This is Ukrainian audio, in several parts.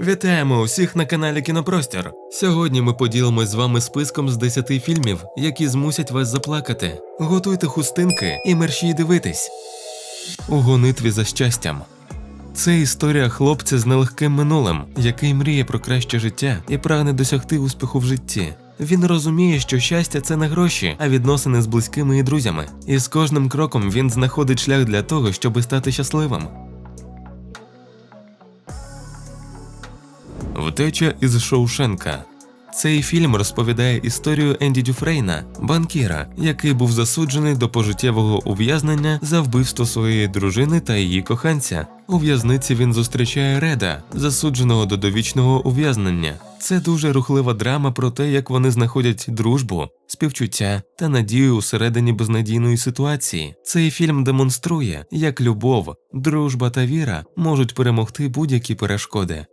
Вітаємо усіх на каналі Кінопростір. Сьогодні ми поділимось з вами списком з 10 фільмів, які змусять вас заплакати. Готуйте хустинки і мерщій дивитись. У гонитві за щастям. Це історія хлопця з нелегким минулим, який мріє про краще життя і прагне досягти успіху в житті. Він розуміє, що щастя це не гроші, а відносини з близькими і друзями. І з кожним кроком він знаходить шлях для того, щоб стати щасливим. Втеча із Шоушенка. Цей фільм розповідає історію Енді Дюфрейна, банкіра, який був засуджений до пожиттєвого ув'язнення за вбивство своєї дружини та її коханця. У в'язниці він зустрічає Реда, засудженого до довічного ув'язнення. Це дуже рухлива драма про те, як вони знаходять дружбу, співчуття та надію усередині безнадійної ситуації. Цей фільм демонструє, як любов, дружба та віра можуть перемогти будь-які перешкоди.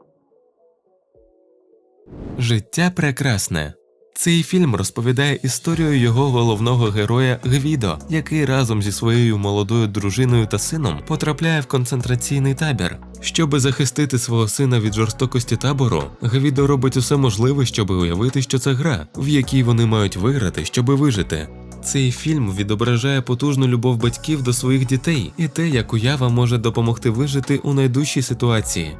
Життя прекрасне. Цей фільм розповідає історію його головного героя Гвідо, який разом зі своєю молодою дружиною та сином потрапляє в концентраційний табір. Щоби захистити свого сина від жорстокості табору, Гвідо робить усе можливе, щоб уявити, що це гра, в якій вони мають виграти, щоби вижити. Цей фільм відображає потужну любов батьків до своїх дітей і те, як уява може допомогти вижити у найдужчій ситуації.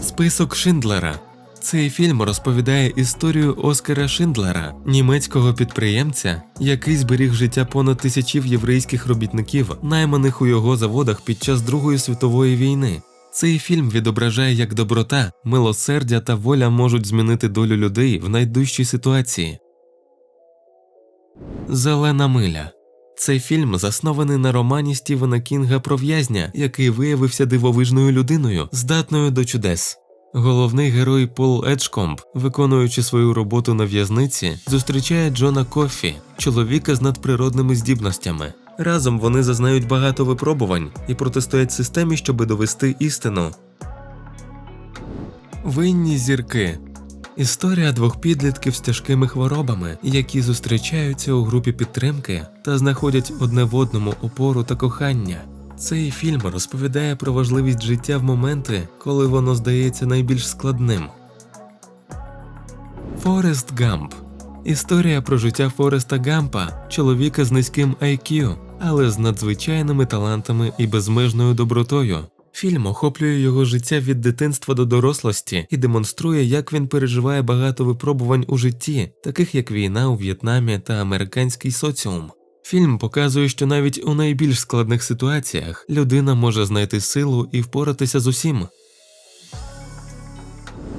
Список Шиндлера. Цей фільм розповідає історію Оскара Шиндлера, німецького підприємця, який зберіг життя понад тисячів єврейських робітників, найманих у його заводах під час Другої світової війни. Цей фільм відображає, як доброта, милосердя та воля можуть змінити долю людей в найдужчій ситуації. Зелена миля. Цей фільм заснований на романі Стівена Кінга про в'язня, який виявився дивовижною людиною, здатною до чудес. Головний герой Пол Еджкомб, виконуючи свою роботу на в'язниці, зустрічає Джона Кофі, чоловіка з надприродними здібностями. Разом вони зазнають багато випробувань і протистоять системі, щоби довести істину. Винні зірки. Історія двох підлітків з тяжкими хворобами, які зустрічаються у групі підтримки та знаходять одне в одному опору та кохання. Цей фільм розповідає про важливість життя в моменти, коли воно здається найбільш складним. Форест Гамп Історія про життя Фореста Гампа, чоловіка з низьким IQ, але з надзвичайними талантами і безмежною добротою. Фільм охоплює його життя від дитинства до дорослості і демонструє, як він переживає багато випробувань у житті, таких як війна у В'єтнамі та американський соціум. Фільм показує, що навіть у найбільш складних ситуаціях людина може знайти силу і впоратися з усім.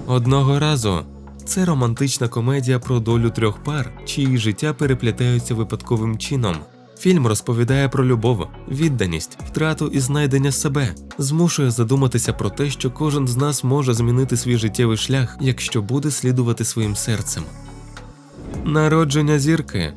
Одного разу це романтична комедія про долю трьох пар, чиї життя переплітаються випадковим чином. Фільм розповідає про любов, відданість, втрату і знайдення себе, змушує задуматися про те, що кожен з нас може змінити свій життєвий шлях, якщо буде слідувати своїм серцем. Народження зірки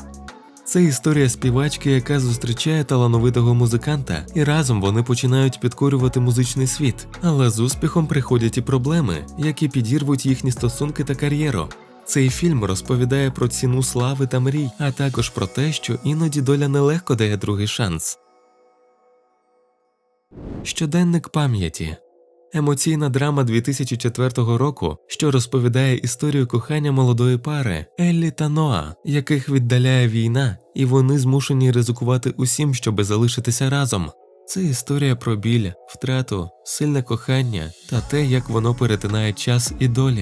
це історія співачки, яка зустрічає талановитого музиканта, і разом вони починають підкорювати музичний світ, але з успіхом приходять і проблеми, які підірвуть їхні стосунки та кар'єру. Цей фільм розповідає про ціну слави та мрій, а також про те, що іноді доля нелегко дає другий шанс. Щоденник пам'яті емоційна драма 2004 року, що розповідає історію кохання молодої пари Еллі та Ноа, яких віддаляє війна, і вони змушені ризикувати усім, щоби залишитися разом. Це історія про біль, втрату, сильне кохання та те, як воно перетинає час і долі.